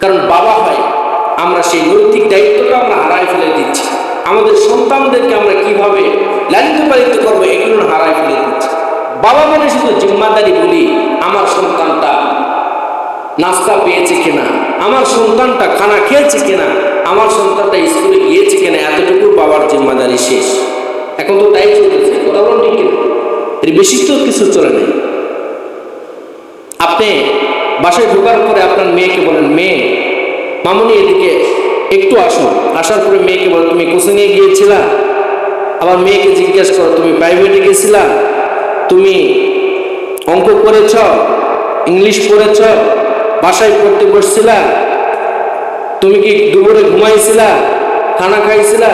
কারণ বাবা হয়, আমরা সেই নৈতিক দায়িত্বটা আমরা হারাই ফেলে দিচ্ছি। আমাদের সন্তানদেরকে আমরা কীভাবে লালিত পালিত করব এগুলো হারাই ফেলে দিচ্ছি। বাবা মানে শুধু জিম্মাদারি বলি, আমার সন্তানটা নাস্তা পেয়েছে কিনা, আমার সন্তানটা খানা খেয়েছে কিনা, আমার সন্তানটা স্কুলে গিয়েছে কিনা, এতটুকু বাবার জিম্মাদারি শেষ। এখন তো তাই চলতেছে, কথা বলুন ঠিক কিনা? এর বেশি তো কিছু চলে নেই। আপনি বাসায় ঢোকার পরে আপনার মেয়েকে বলেন, মেয়ে, মামুনি এদিকে একটু আসো। আসার পরে মেয়েকে বলো, তুমি কোচিংয়ে গিয়েছিলা? আবার মেয়েকে জিজ্ঞেস করো, তুমি প্রাইভেটে গেছিলা? তুমি অঙ্ক করেছ? ইংলিশ পড়েছ? বাসায় পড়তে বসছিলা? তুমি কি দুপুরে ঘুমাইছিলা? খানা খাইছিলা?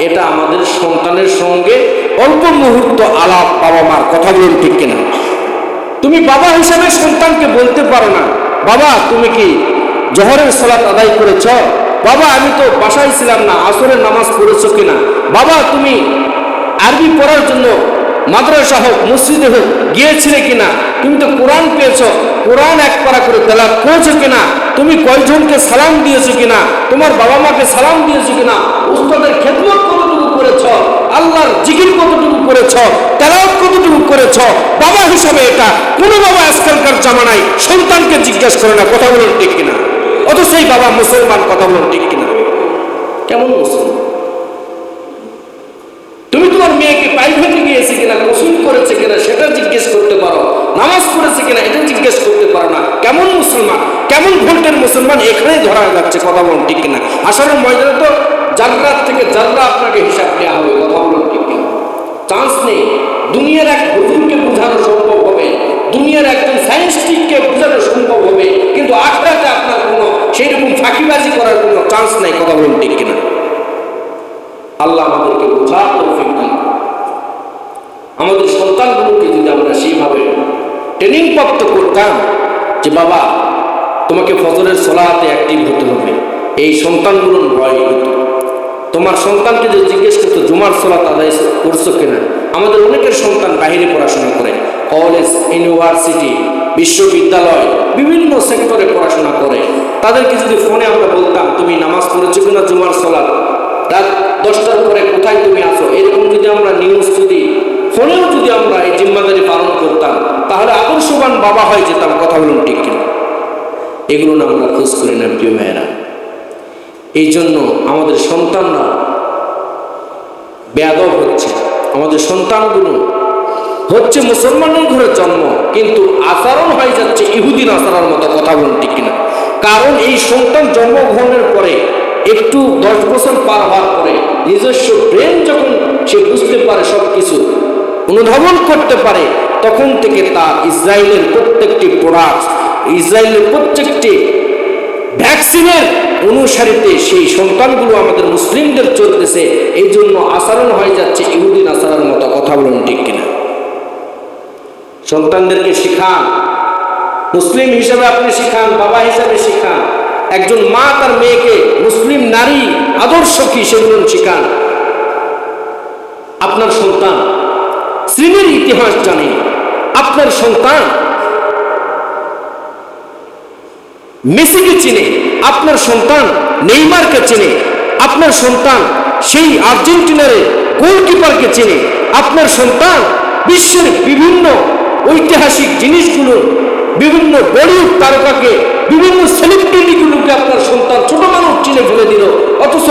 এটা আমাদের সন্তানের সঙ্গে অল্প মুহূর্ত আলাপ বাবা মার কথা বলুন ঠিক কিনা। তুমি বাবা হিসাবে সন্তানকে বলতে পারো না। বাবা, তুমি কি জহরের সালাত আদায় করেছ? বাবা, আমি তো বাসায় ছিলাম না, আসরের নামাজ পড়েছো কিনা? বাবা, তুমি আরবি পড়ার জন্য মাদ্রাসা হোক, মসজিদে হোক গিয়েছিলে কিনা? তুমি তো কোরআন পেয়েছ, কোরআন এক পারা করে তেলাপ করেছ কিনা? তুমি কয়জনকে সালাম দিয়েছ কিনা? তোমার বাবা মাকে সালাম দিয়েছ কিনা? উস্তাদের খেদমত কতটুকু করেছ? আল্লাহর জিকির কতটুকু করেছ, তেলাওয়াত কতটুকু করেছ? বাবা হিসাবে এটা। কোনো বাবা আজকালকার জামানায় সন্তানকে জিজ্ঞাসা করে না, কথা বলুন ঠিক কিনা? অত সেই বাবা মুসলমান, কথা বলুন ঠিক কিনা? কেমন মুসলমান? তুমি তোমার মেয়েকে প্রাইভেটে গিয়েছে কিনা কোচিং করেছে কিনা, সেটা জিজ্ঞেস করতে পারো। নামাজ পড়েছে কিনা, এটা জিজ্ঞেস করতে পারো না। কেমন মুসলমান? কেমন ভোল্টের মুসলমান? এখানেই ধরা যাচ্ছে, কথা বলুন ঠিক কিনা? আসলে ময়দানে তো জানরাত থেকে জানরা আপনাকে হিসাব দেওয়া হবে কথা বলুন ঠিক কিনা চান্স নেই দুনিয়ার এক হুজুরকে বোঝানো সম্ভব হবে দুনিয়ার একজন সায়েন্সটিককে বোঝানো সম্ভব হবে কিন্তু আখড়াতে আপনার কোনো সেই ফাঁকিবাজি করার কোনো চান্স নেই, কথা বলুন ঠিক কিনা? আল্লাহ আমাদেরকে দান আমাদের সন্তানগুলোকে যদি আমরা সেইভাবে ট্রেনিং প্রাপ্ত করতাম যে বাবা, তোমাকে ফজরের সলাতে অ্যাক্টিভ হতে হবে, এই সন্তানগুলোর ভয় হতো। তোমার সন্তানকে যদি জিজ্ঞেস করতো, জুমার সলাত আদায় করছ কিনা? আমাদের অনেকের সন্তান বাইরে পড়াশোনা করে, কলেজ, ইউনিভার্সিটি বিশ্ববিদ্যালয় বিভিন্ন সেক্টরে পড়াশোনা করে। তাদেরকে যদি ফোনে আমরা বলতাম, তুমি নামাজ পড়েছো কিনা জুমার সলাত? রাত দশটার পরে, কোথায় তুমি আসো এরকম যদি আমরা নিউজ যদি, ফোনেও যদি আমরা এই জিম্মাদারি পালন করতাম, তাহলে আদর্শবান বাবা হয়ে যেতাম, কথা বলুন ঠিক কিনা? এগুলো না আমরা খোঁজ করি না, প্রিয় ভাইয়েরা। এই জন্য আমাদের সন্তানরা বেয়াদব হচ্ছে। আমাদের সন্তানগুলো হচ্ছে মুসলমানের ঘরে জন্ম, কিন্তু আচরণ হয়ে যাচ্ছে ইহুদিন আচরণের মতো, কথা বলুন ঠিক কিনা। কারণ এই সন্তান জন্মগ্রহণের পরে, একটু দশ বছর পার হওয়ার পরে, নিজস্ব ব্রেন যখন সে বুঝতে পারে সব কিছু অনুধাবন করতে পারে, তখন থেকে তার ইসরায়েলের প্রত্যেকটি প্রোডাক্ট ইসরায়েলের প্রত্যেকটি ভ্যাকসিনের অনুসারিতে সেই সন্তানগুলো আমাদের মুসলিমদের চলতেছে এই জন্য আচরণ হয়ে যাচ্ছে ইহুদিন আচরণ মতো, কথা বলুন ঠিক কিনা। সন্তানদেরকে শিখান। মুসলিম হিসাবে আপনি শিখান, বাবা হিসাবে শিখান। একজন মা তার মেয়েকে মুসলিম নারী আদর্শ কি সেগুলো শিখান। আপনার সন্তান শ্রীনির ইতিহাস জানে। আপনার সন্তান মেসিকে চিনে। আপনার সন্তান নেইমারকে চিনে। আপনার সন্তান সেই আর্জেন্টিনার গোলকিপারকে চিনে। আপনার সন্তান বিশ্বের বিভিন্ন ঐতিহাসিক জিনিসগুলো বিভিন্ন বলিউড তারকাকে, বিভিন্ন সেলিব্রিটিগুলোকে আপনার সন্তান ছোট মানুষ চিনে ফেলে দিল। অথচ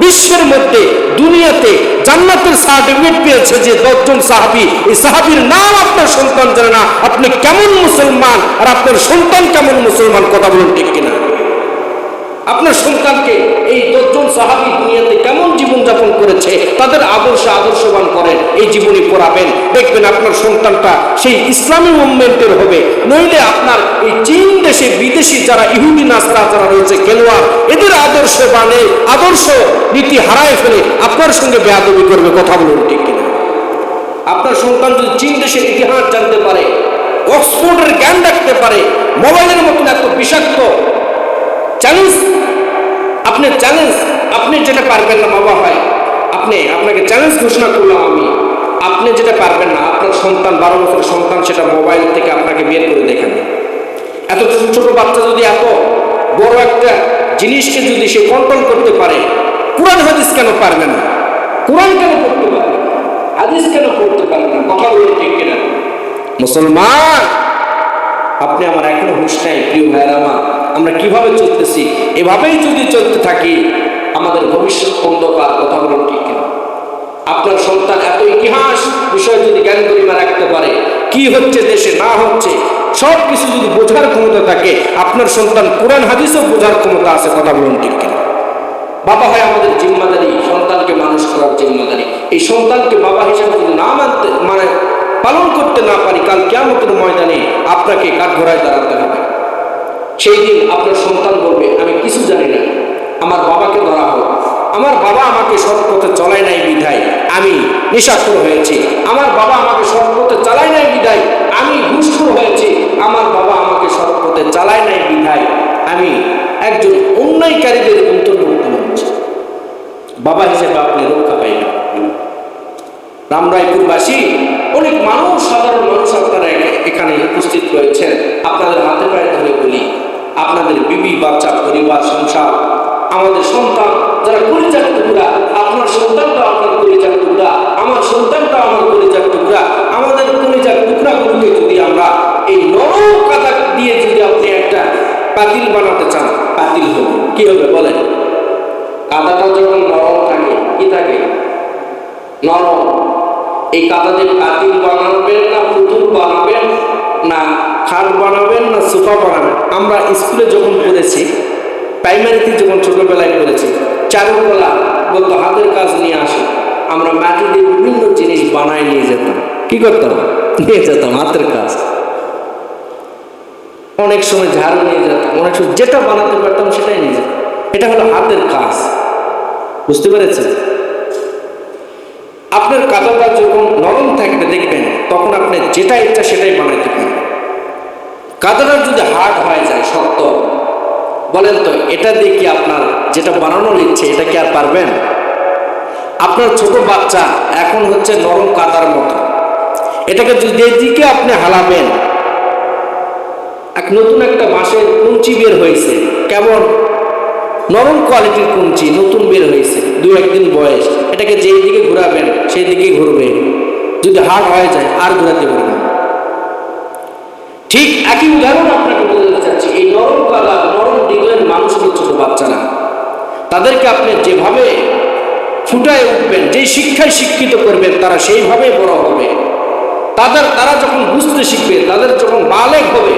বিশ্বের মধ্যে, দুনিয়াতে জান্নাতের সার্টিফিকেট পেয়েছে যে দশজন সাহাবি। এই সাহাবির নাম আপনার সন্তান জানে না। আপনি কেমন মুসলমান? আর আপনার সন্তান কেমন মুসলমান? কথা বলুন ঠিক কিনা? আপনার সন্তানকে এই দশজন সাহাবি দুনিয়াতে কেমন জীবনযাপন করেছে, তাদের আদর্শ আদর্শবান করেন, এই জীবনী পড়াবেন। দেখবেন আপনার সন্তানটা সেই ইসলামী মুভমেন্টের হবে। নইলে আপনার এই চীন দেশে বিদেশি যারা ইহুদি নাস্তা যারা রয়েছে, খেলোয়াড়, এদের আদর্শ বানে আদর্শ নীতি হারায় ফেলে আপনার সঙ্গে বেয়াদবি করবে, কথা বলুন ঠিক কিনা? আপনার সন্তান যদি চীন দেশের ইতিহাস জানতে পারে, অক্সফোর্ডের জ্ঞান রাখতে পারে, মোবাইলের মতন এত বিষাক্ত চ্যালেঞ্জ আপনি চ্যালেঞ্জ আপনি যেটা পারবেন না, বাবা ভাই, আপনি, আপনাকে চ্যালেঞ্জ ঘোষণা করলাম আমি। আপনি যেটা পারবেন না, আপনার সন্তান, বারো বছর সন্তান, সেটা মোবাইল থেকে আপনাকে বের করে দেখাবে এত ছোট ছোট বাচ্চা যদি এত বড় একটা জিনিসকে যদি সে কন্ট্রোল করতে পারে, কোরআন হাদিস কেন পারবে না? কোরআন কেন পড়তে পারবে হাদিস কেন পড়তে পারবে না? কথা বলে ঠিক কিনা? মুসলমান, আপনি আমার এখনও হুশ নাই, প্রিয় ভাইয়ের আমার। আমরা কীভাবে চলতেছি? এভাবেই যদি চলতে থাকি, আমাদের ভবিষ্যৎ অন্ধকার কথা বলুন ঠিক কিনা? আপনার সন্তান এত ইতিহাস, বিষয় যদি জ্ঞান করিমা রাখতে পারে, কি হচ্ছে দেশে, না হচ্ছে, সব কিছু যদি বোঝার ক্ষমতা থাকে, আপনার সন্তান কোরআন, হাদিসও বোঝার ক্ষমতা আছে কথা বলুন ঠিক কিনা? বাবা হয় আমাদের জিম্মাদারি, সন্তানকে মানুষ করার জিম্মাদারি। এই সন্তানকে বাবা হিসেবে যদি না মানতে মানে পালন করতে না পারি, কাল কেমতের ময়দানে আপনাকে কাঠঘোড়ায় দাঁড়াতে হবে। সেই দিন আপনার সন্তান বলবে, আমি কিছু জানি না। আমার বাবাকে ধরা হোক। আমার বাবা আমাকে সৎ পথে চলায় নাই বিধায়। আমি নেশাখোর হয়েছি। আমার বাবা আমাকে সৎ পথে চালায় নাই বিধায়। আমি ঘুষখোর হয়েছি। আমার বাবা আমাকে সৎ পথে চালায় নাই বিধায়। আমি একজন অন্যায়কারীদের অন্তর্ভুক্ত হচ্ছি বাবা হিসেবে আপনি রক্ষা পাইবেন। রামরায়পুরবাসী অনেক মানুষ, সাধারণ মানুষ আপনারা এখানে উপস্থিত রয়েছেন। আপনাদের হাতে পায়ে ধরে বলি আপনাদের বিবি, বাচ্চা, পরিবার, সংসার, আমাদের সন্তান, যারা পরিচার টুকরা, আপনার সন্তানটা আপনার পরিচার টুকরা, আমার সন্তানটা আমার পরিচার টুকরা, আমাদের পরিচার টুকরাগুলোকে যদি আমরা এই নরম কাদা দিয়ে যদি আপনি একটা পাতিল বানাতে চান পাতিল হবে কি হবে বলেন? কাদাটা যখন নরম থাকে, কি থাকে? নরম। এই কাদাতে পাতিল বানাবেন না, পুতুল বানাবেন না খাট বানাবেন না সোফা বানাবেন? আমরা স্কুলে যখন পড়েছি প্রাইমারিতে যখন ছোটবেলায় পড়েছি, চারুকলা বলতো, হাতের কাজ নিয়ে আসে। আমরা মাটি দিয়ে বিভিন্ন জিনিস বানায় নিয়ে যেতাম। কি করতাম? নিয়ে যেতাম হাতের কাজ। অনেক সময় ঝাড়ু নিয়ে যেতাম, অনেক সময় যেটা বানাতে পারতাম সেটাই নিয়ে যেতাম। এটা হলো হাতের কাজ। বুঝতে পেরেছেন? আপনার কাদাটা যখন নরম থাকবে, দেখবেন, তখন আপনি যেটা ইচ্ছা সেটাই বানাইতে পারবেন কাদাটা যদি হার্ড হয়ে যায় শক্ত, বলেন তো, এটা দিয়ে কি আপনার যেটা বানানোর ইচ্ছে এটা কি আর পারবেন? আপনার ছোট বাচ্চা এখন হচ্ছে নরম কাদার মতো। এটাকে যদি যেদিকে আপনি হালাবেন, এক নতুন একটা বাঁশের কুঞ্চি বের হয়েছে। কেমন? নরম কোয়ালিটির কুঞ্চি, নতুন বের হয়েছে, দু একদিন বয়স। এটাকে যেই দিকে ঘোরাবেন সেই দিকেই ঘুরবে। যদি হার্ড হয়ে যায়, আর ঘোরাতে পারবে না। ঠিক একই উদাহরণ আপনাকে বলতে চাচ্ছি। এই নরম কালা নরম দিগের মানুষগুলো ছোট বাচ্চারা। তাদেরকে আপনি যেভাবে ফুটায় উঠবেন, যেই শিক্ষায় শিক্ষিত করবেন, তারা সেইভাবে বড় হবে। তাদের, তারা যখন বুঝতে শিখবে, তাদের যখন বালেগ হবে,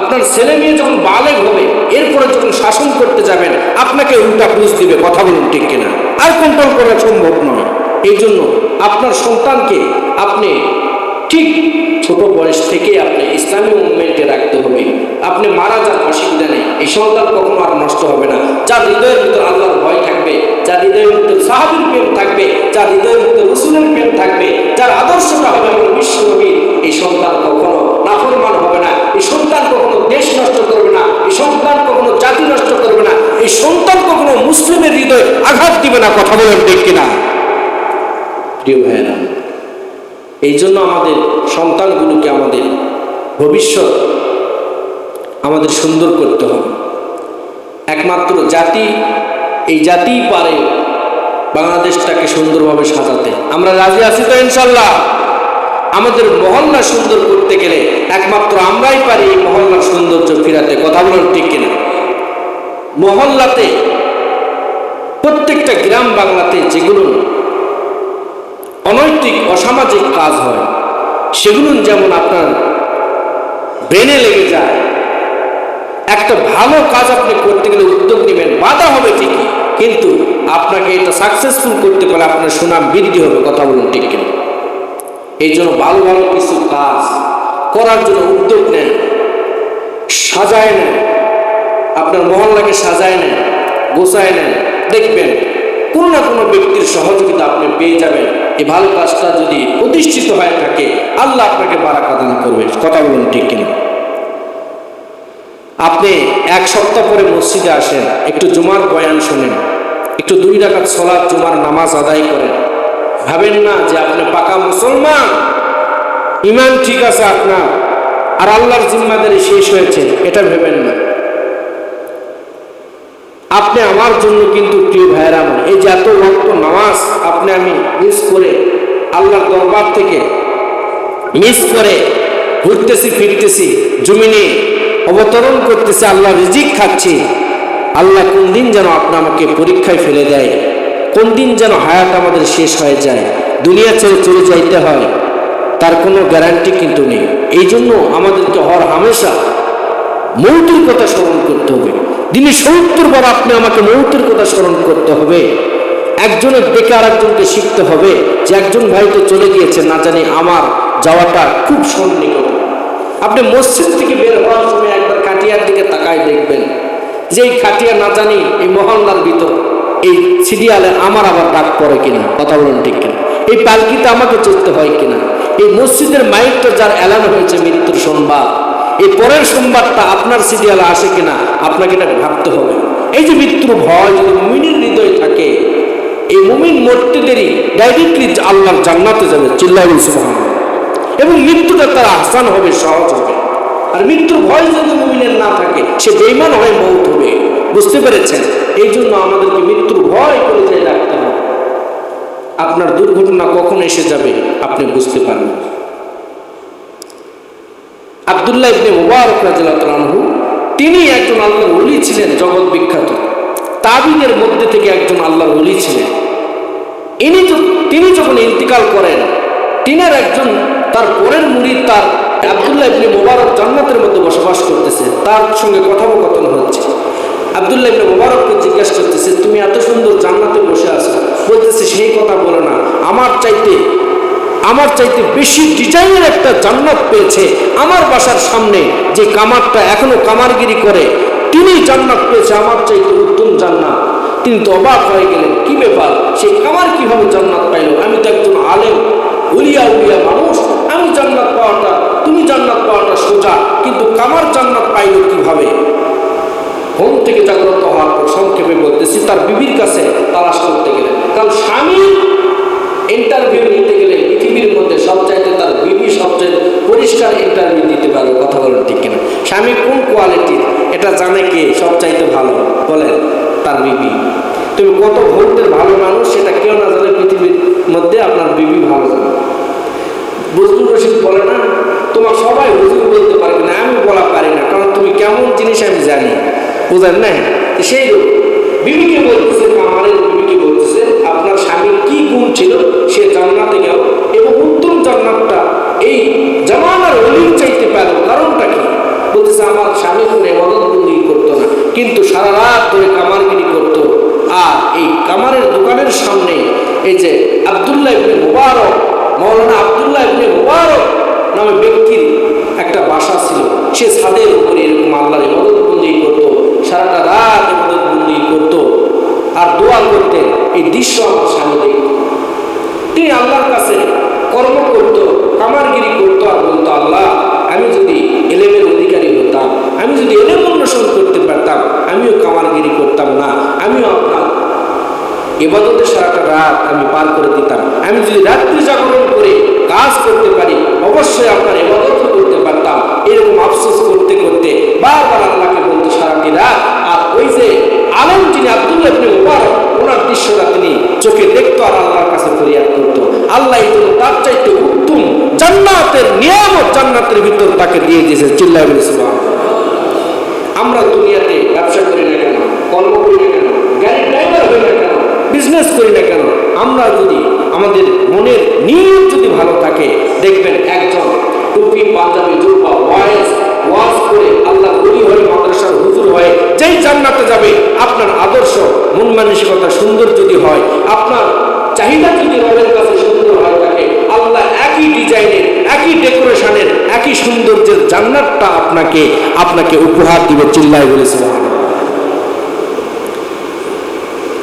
আপনার ছেলে মেয়ে যখন বালেক হবে, এরপরে যখন শাসন করতে যাবেন, আপনাকে উল্টা বুঝ দিবে, কথা বলুন ঠিক কিনা? আর কন্ট্রোল করা সম্ভব নয়। এই জন্য আপনার সন্তানকে আপনি ঠিক ছোট বয়স থেকে আপনি ইসলামী মুভমেন্টে রাখতে হবে। আপনি মারা যান, অসুবিধা নেই। এই সন্তান কখনো আর নষ্ট হবে না। যার হৃদয়ের ভিতর আল্লাহর ভয় থাকবে, যার হৃদয়ের ভিতর সাহাবির প্রেম থাকবে, যার হৃদয়ের ভিতর রসুলের প্রেম থাকবে, যার আদর্শটা হবে আমার বিশ্বনবীর এই সন্তান কখনো নাফরমান হবে না। এই সন্তান কখনো দেশ নষ্ট করবে না। এই সন্তান কখনো জাতি নষ্ট করবে না। এই সন্তান কখনো মুসলিমের হৃদয়ে আঘাত দিবে না। কথা বলেন ঠিক কিনা? প্রিয় ভাইয়েরা এই জন্য আমাদের সন্তানগুলোকে আমাদের ভবিষ্যৎ আমাদের সুন্দর করতে হবে। একমাত্র জাতি, এই জাতিই পারে বাংলাদেশটাকে সুন্দরভাবে সাজাতে। আমরা রাজি আছি তো ইনশাল্লাহ আমাদের মহল্লা সুন্দর করতে গেলে একমাত্র আমরাই পারি এই মহল্লার সৌন্দর্য ফিরাতে। কথা বলেন ঠিক কিনা? মহল্লাতে, প্রত্যেকটা গ্রাম বাংলাতে যেগুলো অনৈতিক অসামাজিক কাজ হয়, সেগুলো যেমন আপনার ব্রেনে লেগে যায়, একটা ভালো কাজ আপনি করতে গেলে উদ্যোগ নেবেন, বাধা হবে ঠিকই, কিন্তু আপনাকে এটা সাকসেসফুল করতে পারলে আপনার সুনাম বৃদ্ধি হবে, কথা বলুন ঠিক কিনা। এই জন্য ভালো ভালো কিছু কাজ করার জন্য উদ্যোগ নেন, সাজায় নেন, আপনার মহল্লাকে সাজায় নেন, গোছায় নেন, দেখবেন কোনো না কোনো ব্যক্তির সহযোগিতা আপনি পেয়ে যাবেন। এই ভালো কাজটা যদি প্রতিষ্ঠিত হয়ে থাকে, আল্লাহ আপনাকে বারাকা দান করবে। কথা বলুন ঠিক কিনা? আপনি এক সপ্তাহ পরে মসজিদে আসেন, একটু জুমার বয়ান শোনেন, একটু দুই রাকাত সলাৎ জুমার নামাজ আদায় করেন। ভাবেন না যে আপনি পাকা মুসলমান, ইমান ঠিক আছে আপনার, আর আল্লাহর জিম্মাদারি শেষ হয়েছে, এটা ভেবেন না। আপনি আমার জন্য কিন্তু প্রিয় ভাইয়েরা এই যে এত রক্ত নামাজ আপনি আমি মিস করে আল্লাহর দরবার থেকে মিস করে ঘুরতেছি, ফিরতেছি, জমিনে অবতরণ করতেছি, আল্লাহ রিজিক খাচ্ছি। আল্লাহ কোন দিন যেন আপনি আমাকে পরীক্ষায় ফেলে দেয়, কোন দিন যেন হায়াত আমাদের শেষ হয়ে যায়, দুনিয়া ছেড়ে চলে যাইতে হয়, তার কোনো গ্যারান্টি কিন্তু নেই। এই জন্য আমাদেরকে হর হামেশা মৌতের কথা স্মরণ করতে হবে। দিনে সত্তর বার আপনি আমাকে মৌতের কথা স্মরণ করতে হবে। একজনের দেখে আর একজনকে শিখতে হবে যে একজন ভাই তো চলে গিয়েছে, না জানি আমার যাওয়াটা খুব সন্নিকট। আপনি মসজিদ থেকে বের হওয়ার সময় একবার কাটিয়ার দিকে তাকায় দেখবেন যে এই কাটিয়া না জানি এই মহল্লার ভিতর এই সিরিয়ালে আমার আবার ডাক পড়ে কিনা, কথা বলুন ঠিক কিনা? এই পালকিতে আমাকে চলতে হয় কিনা? এই মসজিদের মাইকটা যার অ্যালান হয়েছে মৃত্যুর সংবাদ। এই পরের সোমবারটা আপনার সিরিয়ালে আসে কিনা, আপনাকে এটা ভাবতে হবে। এই যে মৃত্যুর ভয় যদি মুমিনের হৃদয়ে থাকে, এই মুমিন মরতে দেরি ডাইরেক্টলি আল্লাহর জান্নাতে যাবে চিল্লাই এবং মৃত্যুটা তার আসান হবে, সহজ হবে। আর মৃত্যুর ভয় যদি মুমিনের না থাকে, সে বেইমান হয়ে মৌত হবে। বুঝতে পেরেছেন? এই জন্য আমাদেরকে মৃত্যুর ভয় করে যাই রাখতে হবে। আপনার দুর্ঘটনা কখন এসে যাবে, আপনি বুঝতে পারবেন। আবদুল্লাহ ইবনে মুবারক আনহু, তিনি একজন আল্লাহর ওলি ছিলেন, জগৎ বিখ্যাত। তাবিদের মধ্যে থেকে একজন আল্লাহর ওলি ছিলেন। ইনি তিনি যখন ইন্তিকাল করেন, তিনার একজন তার পরের মুরিদ তার আবদুল্লাহ ইবনে মুবারক জান্নাতের মধ্যে বসবাস করতেছে। তার সঙ্গে কথোপকথন হচ্ছে। আবদুল্লাহ ইবনে মুবারককে জিজ্ঞেস করতেছে, তুমি এত সুন্দর জান্নাতে বসে আছো। বলতেছে, সেই কথা বলো না। আমার চাইতে আমার চাইতে বেশি ডিজাইনের একটা জান্নাত পেয়েছে আমার বাসার সামনে, যে কামারটা এখনও কামারগিরি করে তিনি জান্নাত পেয়েছে আমার চাইতে উত্তম জান্নাত। তিনি তো অবাক হয়ে গেলেন, কি ব্যাপার? সে কামার কীভাবে জান্নাত পাইল? আমি তো একজন আলেম, উলিয়া উলিয়া মানুষ, আমি জান্নাত পাওয়াটা, তুমি জান্নাত পাওয়াটা সোজা, কিন্তু কামার জান্নাত পাইল কীভাবে? ঘুম থেকে জাগ্রত হওয়ার পর সংক্ষেপে বলতেছি, তার বিবির কাছে তালাশ করতে গেলেন। কারণ স্বামী ইন্টারভিউ নিতে গেলে পৃথিবীর মধ্যে সবচাইতে তার বিবি সবচেয়ে পরিষ্কার ইন্টারভিউ দিতে পারবে কথা বলেন ঠিক কিনা। স্বামী কোন কোয়ালিটির এটা জানে কে সবচাইতে ভালো বলেন তার বিবি। তুমি কত ভোল্টের ভালো মানুষ, সেটা কেউ না জানে, পৃথিবীর মধ্যে আপনার বিবি ভালো জানে। বজরুল রশিদ বলে না, তোমার সবাই হুজুর বলতে পারবে না আমি বলা পারি না, কারণ তুমি কেমন জিনিস আমি জানি। বুঝলেন না? সেই বিবিকে বলতেছে কামারের বিবিকে বলতেছে, আপনার স্বামীর কি গুণ ছিল? এই জামানার অলির চাইতে পেল কারণটা কি? বলতেছে, আমার স্বামী কোনো এবাদতবন্দি করতো না, কিন্তু সারা রাত ধরে কামারগিরি করতো। আর এই কামারের দোকানের সামনে এই যে আবদুল্লাহ ইবনে মুবারক মৌলানা আবদুল্লাহ ইবনে মুবারক নামে ব্যক্তির একটা বাসা ছিল, সে ছাদের উপরে এরকম আল্লাহর ইবাদতবন্দি করতো, সারাটা রাত ইবাদতবন্দি করতো, আর দোয়া করতে এই দৃশ্য আমার সামনে দেখত। তিনি আল্লাহর কাছে কর্ম করত কামারগিরি করত আর বলতো, আল্লাহ, আমি যদি এলেমের অধিকারী হতাম, আমি যদি এলেম অন্বেষণ করতে পারতাম, আমিও কামারগিরি করতাম না, আমিও আপনার এবাদতের সারাটা রাত আমি পার করে দিতাম। আমি যদি রাত্রি জাগরণ করে কাজ করতে পারি, অবশ্যই আপনার এবাদত করতে পারতাম। এরকম আফসোস করতে করতে বারবার আল্লাহকে বলতো সারাটি রাত, আর ওই যে আলম যিনি আব্দুল্লাহ মুবারক, ওনার দৃশ্যটা তিনি চোখে দেখতো আর আল্লাহর কাছে ফরিয়াদ করতো। আল্লাহ তার চাইতে জান্নাতের নিয়ামত জান্নাতের ভিতর তাকে দিয়ে দিয়েছে সুবহান আমরা দুনিয়াতে ব্যবসা করি না কেন? কর্ম করি না কেন? গাড়ির ড্রাইভার হই না কেন? বিজনেস করি না কেন? আমরা যদি আমাদের মনের নিয়ত যদি ভালো থাকে, দেখবেন একজন টুপি, পাঞ্জাবি, জুব্বা ওয়াইজ ওয়াজ করে আল্লাহ বলি হয়ে মাদ্রাসার হুজুর হয়ে যেই জান্নাতে যাবে, আপনার আদর্শ, মন মানসিকতা সুন্দর যদি হয়, আপনার চাহিদা যদি রবের কাছে সুন্দর একই ডিজাইনের, একই ডেকোরেশনের, একই সৌন্দর্যের জান্নাতটা আপনাকে আপনাকে উপহার দিবে চিল্লায় বলেছে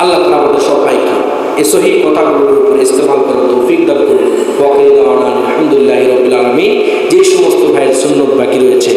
আল্লাহ তালা আমাদের সবাইকে এই সহি কথাগুলোর উপর ইস্তেমাল করার তৌফিক দান করুন। আলহামদুলিল্লাহ রবিল আলমী যে সমস্ত ভাইয়ের সুন্নত বাকি রয়েছে।